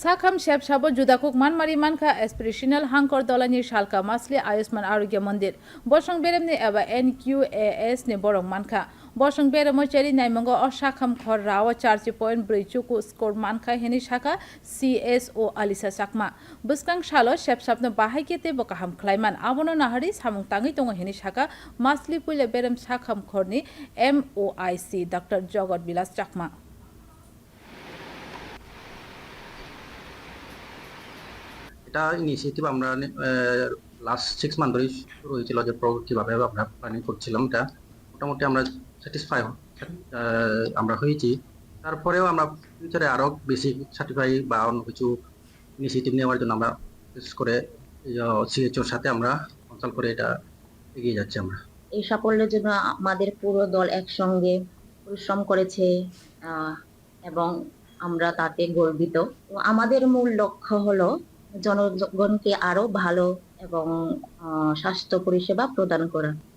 ಸಾಖಂ ಶೆಬ್ ಶಾಬೋ ಜುದಾಕುಕ್ ಮನ್ಮಾರಿ ಮನ್ಖಾ ಎಸ್ಪಿರೇಷನಲ್ ಹಾಂಕರ್ ದೊಲನಿ ಶಾಲ್ಕಾ ಮಾಸ್ಲಿ ಆಯುಷ್ಮಾನ್ ಆರೋಗ್ಯ ಮಂದಿರ್ ಬಸಂಗ್ ಬೇರೆಮ್ನೆ ಎಬಾ ಎನ್ ಕ್ಯೂ ಎ ಎಸ್ ನೆ ಬೊರಂ ಮನ್ಖಾ বসং বেরম চেরি নাইমঙ্গ অশাখাম খর রাও চার্চি পয়েন্ট ব্রৈচুকু স্কোর মানখা হেনি শাখা সি এস ও আলিসা সাকমা বুসকাং সালো সেপসাপন বাহাইকেতে বকাহাম খ্লাইমান আবনো নাহারি সামুং তাঙ্গি তঙ হেনি শাখা মাসলি পুলে বেরম শাখাম খরনি M O I C doctor Jagat Bilas Chakma এটা ইনিশিয়েটিভ আমরা লাস্ট সিক্স মান্থ ধরেই শুরু হয়েছিল যে কীভাবে আমরা প্ল্যানিং করছিলাম এটা। মোটামুটি আমরা স্যাটিসফাই আমরা হয়েছি। তারপরেও আমরা ফিউচারে আরও বেশি সার্টিফাই বা অন্য কিছু ইনিশিয়েটিভ নেওয়ার জন্য আমরা বিশেষ করে সিএচওর সাথে আমরা কনসাল্ট করে এটা এগিয়ে যাচ্ছি আমরা। এই সাফল্যের জন্য আমাদের পুরো দল একসঙ্গে পরিশ্রম করেছে এবং আমরা তাতে গর্বিত। আমাদের মূল লক্ষ্য হলো জনগণকে আরও ভালো এবং স্বাস্থ্য পরিষেবা প্রদান করা।